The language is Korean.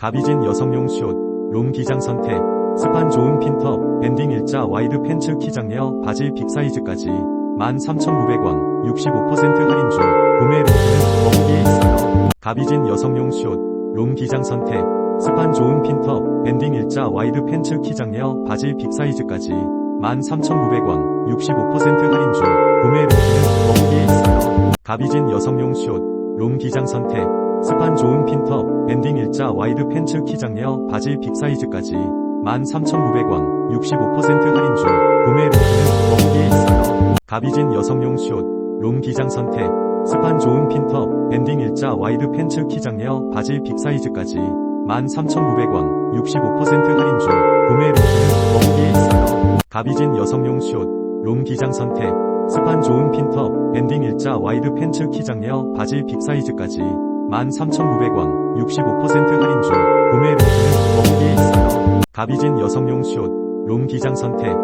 가비진 여성용 숏, 롬 기장 선택, 스판 좋은 핀터, 엔딩 일자 와이드 팬츠 키장 레어 바지 빅 사이즈까지 13,900원, 65% 할인 중, 구매 링크는 더보기에 있어요. 가비진 여성용 숏, 롬 기장 선택, 스판 좋은 핀터, 엔딩 일자 와이드 팬츠 키장 레어 바지 빅 사이즈까지 13,900원, 65% 할인 중, 구매 링크는 더보기에 있어요. 가비진 여성용 숏, 롬 기장 선택, 스판 좋은 핀터, 일자 와이드 팬츠 키장레어 바지 빅 사이즈까지 13,900원, 65% 할인 중, 구매 링크는 더보기에 있어요. 가비진 여성용 숏, 롬 기장 선택, 스판 좋은 핀터, 엔딩 일자 와이드 팬츠 키장레어 바지 빅 사이즈까지 13,900원, 65% 할인 중, 구매 링크는 더보기에 있어요. 가비진 여성용 숏, 롬 기장 선택, 스판 좋은 핀터, 엔딩 일자 와이드 팬츠 키장레어 바지 빅 사이즈까지 13,900원, 65% 할인 중, 구매 링크는 더보기에 있어요. 가비진 여성용 숏, 롬 기장 선택,